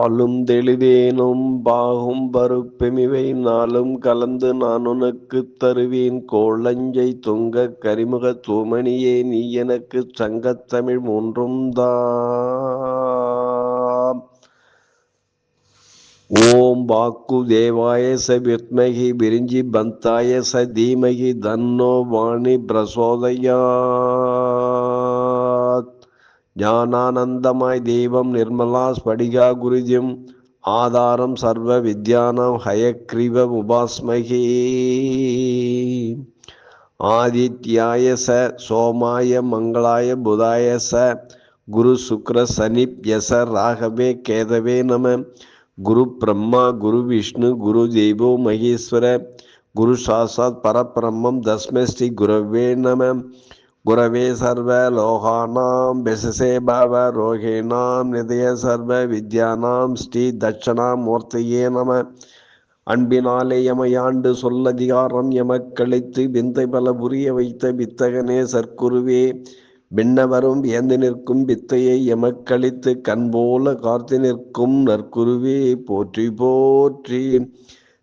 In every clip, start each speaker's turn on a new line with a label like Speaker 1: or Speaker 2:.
Speaker 1: பாலும் தெளிவேனும் பாகும் பருப்பெமிவை நாளும் கலந்து நான் உனக்கு தருவேன். கோளஞ்சை துங்க கரிமுக தூமணியே நீ எனக்கு சங்கத்தமிழ் மூன்றும் தாம். ஓம் வாக்கு தேவாய ச வித்மகி விரிஞ்சி பந்தாய ச தீமகி தன்னோ வாணி பிரசோதையா ஞானானந்தமாய் தெய்வம் நிர்மலா ஸ்படிகா குருஜிம். ஆதாரம் சர்வ வித்யானம் ஹயக்ரீவ உபாஸ்மகே. ஆதித்யாய ச சோமாய மங்களாய புதாய ச குரு சுக்ர சனிப்யச ராகவே கேதவே நம. குரு பிரம்மா குரு விஷ்ணு குரு தெய்வோ மகேஸ்வர குரு சாசாத் பரபிரம்மம் தஸ்மஸ்ரீ குரவே நம. குரவே சர்வ லோகானாம் பெசசே பவ ரோகிணாம் நிதய சர்வ வித்யானாம் ஸ்ரீ தட்சணாமூர்த்தியே நம. அன்பினாலே எமையாண்டு சொல்லதிகாரம் எமக்களித்து விந்தை பல புரிய வைத்த வித்தகனே சர்க்குருவே. விண்ணவரும் வியந்து நிற்கும் வித்தையை எமக்களித்து கண்போல காத்து நிற்கும் நற்குருவே போற்றி போற்றி.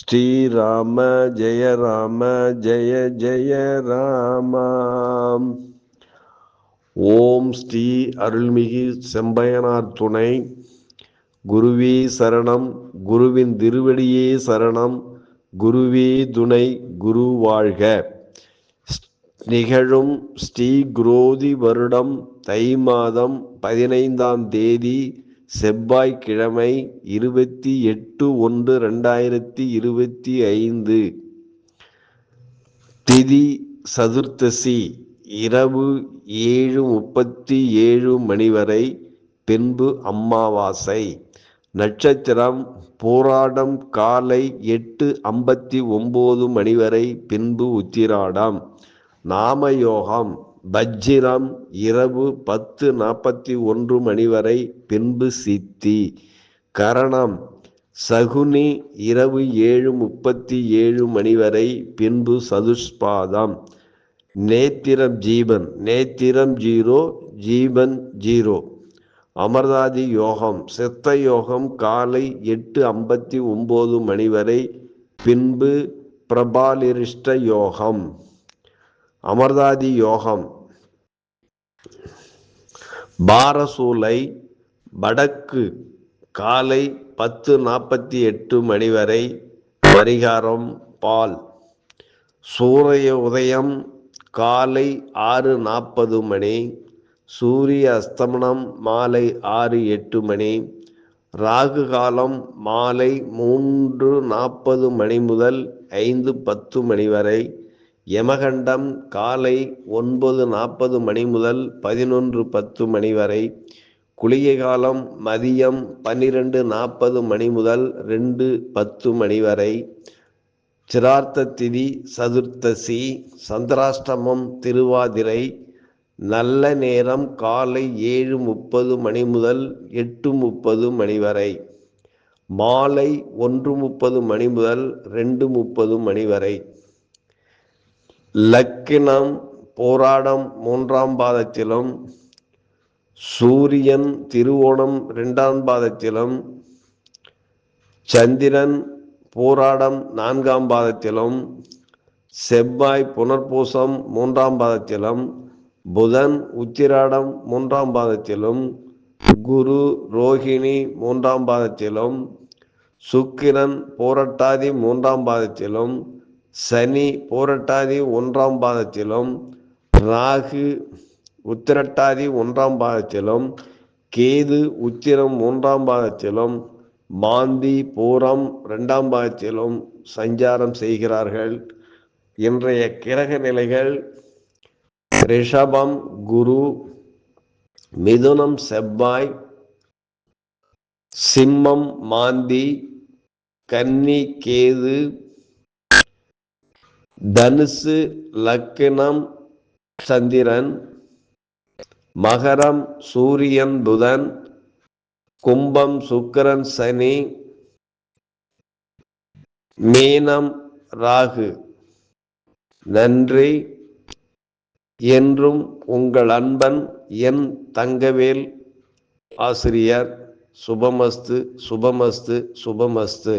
Speaker 1: ஸ்ரீராம ஜெய ராம ஜெய ஜெய ராம ஓம் ஸ்ரீ அருள்மிகு செம்பயனார் துணை. குருவே சரணம் குருவின் திருவடியே சரணம் குருவே துணை குரு வாழ்க. நிகழும் ஸ்ரீ குரோதி வருடம் தை மாதம் பதினைந்தாம் தேதி செவ்வாய்க்கிழமை இருபத்தி எட்டு ஒன்று ரெண்டாயிரத்தி இருபத்தி ஐந்து. திதி சதுர்த்தசி இரவு ஏழு முப்பத்தி ஏழு மணி வரை பின்பு அம்மாவாசை நட்சத்திரம் போராடம் காலை எட்டு ஐம்பத்தி ஒம்பது மணி வரை பின்பு உத்திராடம். நாமயோகம் வஜ்ஜிரம் இரவு பத்து நாற்பத்தி ஒன்று மணி வரை பின்பு சித்தி. கரணம் சகுனி இரவு ஏழு முப்பத்தி ஏழு மணி வரை பின்பு சதுஷ்பாதம். நேத்திரம் ஜீவன் நேத்திரம் ஜீரோ ஜீவன் ஜீரோ. அமர்தாதி யோகம் சித்த யோகம் காலை எட்டு ஐம்பத்தி ஒம்பது மணி வரை பின்பு பிரபாலிரிஷ்ட யோகம். அமர்தாதி யோகம் பாரசூலை வடக்கு காலை பத்து நாற்பத்தி எட்டு மணி வரை பரிகாரம் பால். சூரிய உதயம் காலை ஆறு நாற்பது மணி சூரிய அஸ்தமனம் மாலை ஆறு எட்டு மணி ராகு காலம் மாலை மூன்று நாற்பது மணி முதல் ஐந்து பத்து மணி வரை யமகண்டம் காலை ஒன்பது நாற்பது மணி முதல் பதினொன்று பத்து மணி வரை குளிகை காலம் மதியம் பன்னிரெண்டு நாற்பது மணி முதல் ரெண்டு பத்து மணி வரை சிரார்த்த திதி சதுர்த்தசி சந்திராஷ்டமம் திருவாதிரை நல்ல நேரம் காலை ஏழு முப்பது மணி முதல் எட்டு முப்பது மணி வரை மாலை ஒன்று முப்பது மணி முதல் ரெண்டு முப்பது மணி வரை. லக்கினம் போராடம் மூன்றாம் பாதத்திலும் சூரியன் திருவோணம் இரண்டாம் பாதத்திலும் சந்திரன் போராடம் நான்காம் பாதத்திலும் செவ்வாய் புனர்பூசம் மூன்றாம் பாதத்திலும் புதன் உத்திராடம் மூன்றாம் பாதத்திலும் குரு ரோஹிணி மூன்றாம் பாதத்திலும் சுக்கிரன் போரட்டாதி மூன்றாம் பாதத்திலும் சனி போரட்டாதி ஒன்றாம் பாதத்திலும் ராகு உத்திரட்டாதி ஒன்றாம் பாதத்திலும் கேது உத்திரம் மூன்றாம் பாதத்திலும் மாந்தி பூரம் ரெண்டாம் பாதத்திலும் சஞ்சாரம் செய்கிறார்கள். இன்றைய கிரக நிலைகள் ரிஷபம் குரு மிதுனம் செவ்வாய் சிம்மம் மாந்தி கன்னி கேது தனுசு லக்னம் சந்திரன் மகரம் சூரியன் புதன் கும்பம் சுக்கரன் சனி மீனம் ராகு. நன்றி. என்றும் உங்கள் அன்பன் என் தங்கவேல் ஆசிரியர். சுபமஸ்து சுபமஸ்து சுபமஸ்து.